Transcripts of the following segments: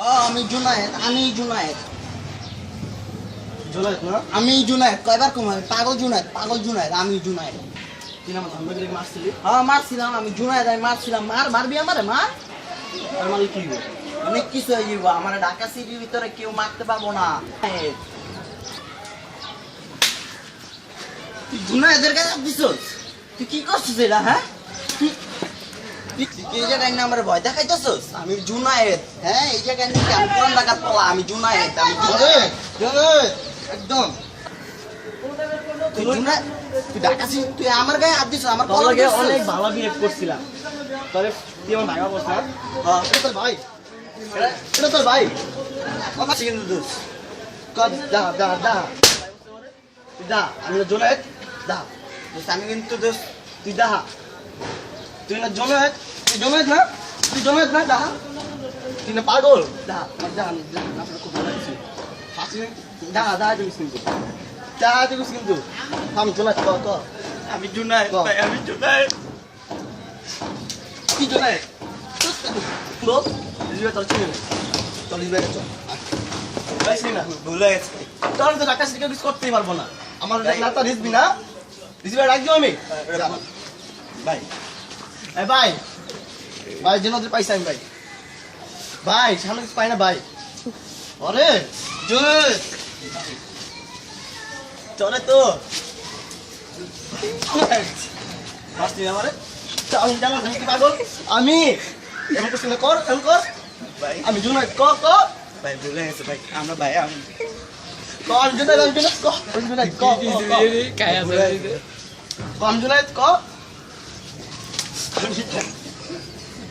আমি জুনায়েদ আমি জুনায়েদ। জুনায়েদ না? আমি জুনায়েদ কয়বার কম আমি পাগল জুনায়েদ পাগল জুনায়েদ আমি জুনায়েদ। তুই মারছিলি? হ্যাঁ মারছিলাম আমি জুনায়েদ আমি মারছিলাম। মার মারবি আমারে মার। মানে কি? অনেক কিছু হয়ে যাব আমার ঢাকা সিটির ভিতরে কেউ মারতে পারব না। তুই জুনায়েদের কাছে দিছস তুই কি করছিস এটা হ্যাঁ? তুই কি এই জায়গায় না আমার ভয় দেখাইতেছস? আমি জুনায়েদ। হ্যাঁ এই জায়গায় নাকি আমি পুরান ঢাকার পোলা আমি জুনায়েদ আমি জুনায়েদ জুনায়েদ একদম। তুই জুনায়েদ? তুই তুই আমার গায়ে হাত দিছস আমার অনেক ভালো বিহেভ করছিলাম। তবে তুই আমার ভাইবা বলছ না হ্যাঁ, এটা তোর ভাই। এটা- এটা তোর ভাই। কিন্তু দোষ। কদ দা দা দা তুই দা আমি জুনায়েদ দা আমি কিন্তু দোষ। তুই দা তুই না জুনায়েদ তুই না তুই না দা তুই না পাগল আমি আপনার খুব ভালো হাসি? কিন্তু দা দিস কিন্তু আমি ক ক। আমি জুনায়েদ বাহ। ভাই আমি জুনায়েদ কি জুনায়েদ বল। রিজুয়ে তোর চিনি তোর রিজুয়ে চল। ভাই চিনি না ভুলে গেছে। তোর তো কিছু করতেই পারব না। আমার না? রিজবি রাখব আমি? যা। ভাই। ভাই ভাই যেন ওদের পাইছি আমি ভাই ভাই সামনে কিছু পাই না ভাই আরে জয় চলে তো আমি জানো আমি কি পাগল আমি এমন কিছু কর এমন কর ভাই আমি জুনাইদ ক ক ভাই ভুলে গেছে ভাই আমরা ভাই আমি ক আমি জুনাইদ আমি জুনাইদ ক আমি জুনাইদ ক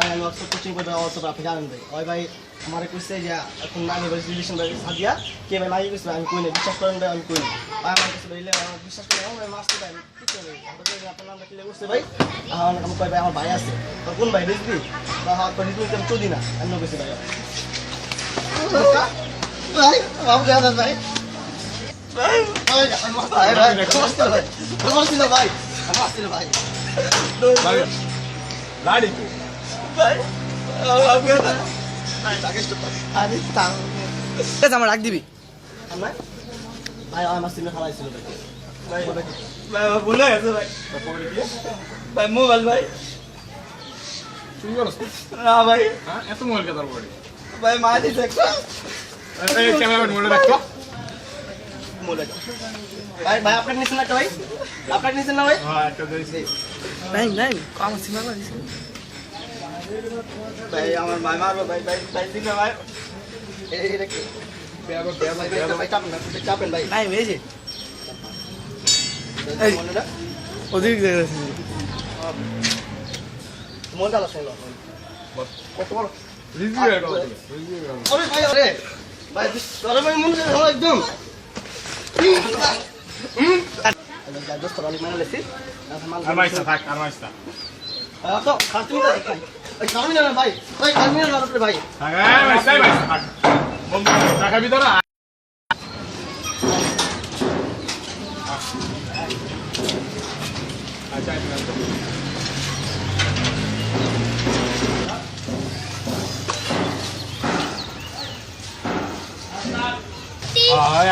আমি অত কোচিং করতে অত আপনি জানেন ভাই। ওই ভাই আমার কইছে যে, এখন নানি ভাই রিলেশন ভাই সাদিয়া কে ভাই মাই কইছে আমি কই না বিশ্বাস করেন ভাই, আমি কই না ভাই আমার কাছে ভাই আমার বিশ্বাস করেন, আমার মাস্টার ভাই, আমি কি করে আমরা কই আপনার নামটা ক্লিয়ার করছে ভাই? এখন আমি কই ভাই, আমার ভাই আছে। তো কোন ভাই রিজবি বা হাত করে রিজবি আমি চুদি আমি কইছি, ভাই ভাই বাবু জানা ভাই। ভাই ভাই আমি ভাই ভাই ভাই নমস্তে ভাই ভাই লাগে লাড়ি তো ভাই আমি তাও। আমার রাখ দিবি। আমার? ভাই আমার সিনে খালাইছিল ভাই ভাই ভাই ভুলে গেছে ভাই। ভাই মোবাইল ভাই। তুমি করছ না ভাই। হ্যাঁ এত মোবাইল কে তারপরে ভাই মা দিছে একটা এই ক্যামেরাম্যান মোবাইল ভাই ভাই আপনার নিছেন একটা ভাই? আপনার নিছেন না ভাই? হ্যাঁ একটা নাই নাই কম না দিছে। ভাই আমার ভাই মারবো ভাই ভাই ভাই দিবে ভাই। এই এটা কি? ভাই ভাই ভাই চাপেন ভাই। নাই হয়েছে এই মনে মন ডালা শুনলো। কত বড়? রিভিউ এর কথা রিভিউ আরে ভাই আরে। ভাই আরে ভাই মন একদম। দোস্ত মানে লেছি। আর মাইস থাক আর মাইস। তো খাতি না ভাই কামি না ভাই ভাই কামি না আপনি ভাই থাক এই মাইস এই মাইস থাক বন্ধু টাকা ভিতরে আচ্ছা আচ্ছা আয়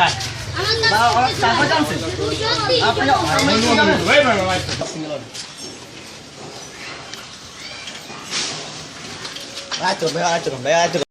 আয় তারপর জানছেন আপনি আমি কি জানেন ভাই ভাই